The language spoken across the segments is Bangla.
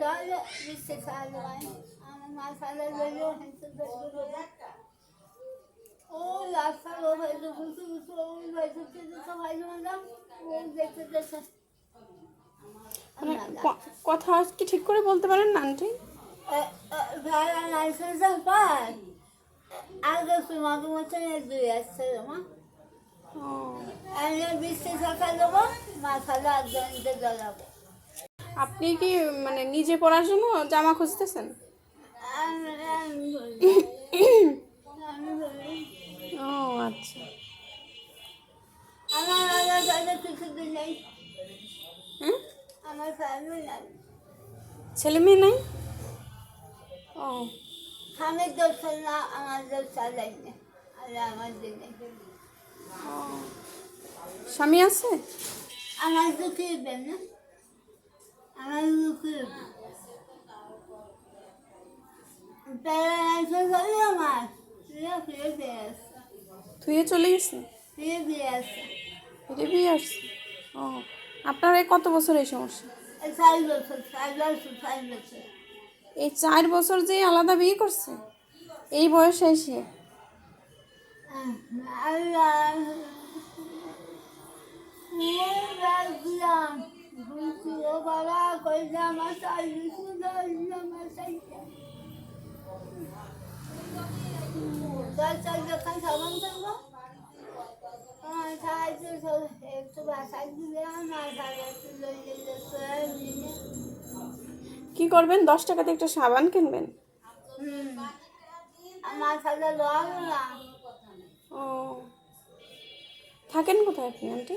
Böyle bir sefer var. Ama masalar böyle hepsi böyle. O yaşlar o böyle kutu kutu o böyle kutu সবাই বললাম ও দেখতে দেখতে মানে কথা কি ঠিক করে বলতে পারেন না, আন্টি ভাড়া লাইসেন্সের পর আগে তোমাকে মতন দুই আসছে মা আমি বৃষ্টি সকাল দেবো, মাথাটা একজনকে জ্বালাবো আপনি কি মানে নিজে পড়ার জন্য জামা খুঁজতেছেন? ও আচ্ছা। ছেলে মেয়ে নাই? ও। না আমার আর আমার। স্বামী আছে? আমার দুঃখী না আমার দুঃখী ধুয়ে চলে গেছে ফিরে বিয়ে আসছে ও, আপনার এই কত বছর এই সমস্যা? এই চার বছর যে আলাদা বিয়ে করছে, এই বয়সে এসে। বাবা কইলে আমার চাই চাই দশ যখন সাবান করব সাহায্য একটু সাহায্য দিনে কি করবেন? দশ টাকাতে একটা সাবান কিনবেন? আমার সাথে ও। থাকেন কোথায় আপনি আন্টি?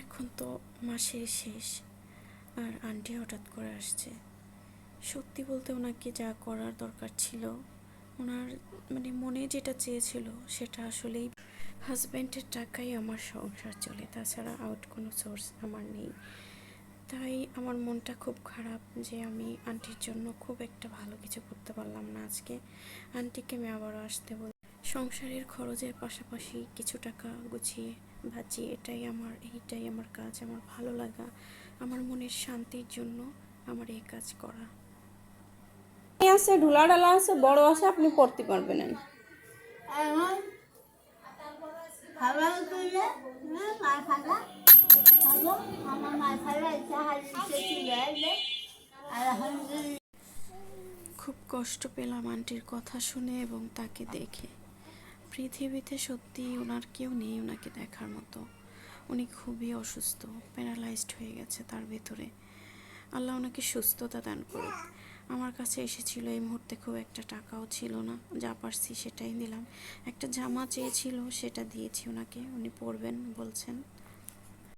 এখন তো মাসের শেষ, আর আন্টি হঠাৎ করে আসছে। সত্যি বলতে ওনাকে যা করার দরকার ছিল, ওনার মানে মনে যেটা চেয়েছিল, সেটা আসলেই হাজব্যান্ডের টাকাই আমার সংসার চলে। তাছাড়া আউট কোনো সোর্স আমার নেই। তাই আমার মনটা খুব খারাপ যে আমি আন্টির জন্য খুব একটা ভালো কিছু করতে পারলাম না আজকে। আন্টিকে আমি আবারও আসতে বল সংসারের খরচের পাশাপাশি কিছু টাকা গুছিয়ে বাঁচিয়ে এটাই আমার এইটাই আমার কাজ আমার ভালো লাগা আমার মনের শান্তির জন্য আমার এই কাজ করা। আছে ঢুলা ডালা আছে বড় আছে আপনি পড়তে পারবেন আমার কষ্ট পেলাম আন্টির কথা শুনে এবং তাকে দেখে। পৃথিবীতে সত্যি ওনার কেউ নেই ওনাকে দেখার মতো। উনি খুবই অসুস্থ, প্যারালাইজড হয়ে গেছে তার ভেতরে। আল্লাহ ওনাকে সুস্থতা দান করুক। আমার কাছে এসেছিল এই মুহূর্তে খুব একটা টাকাও ছিল না, যা পারছি সেটাই দিলাম। একটা জামা চেয়েছিল, সেটা দিয়েছি ওনাকে উনি পরবেন, বলছেন।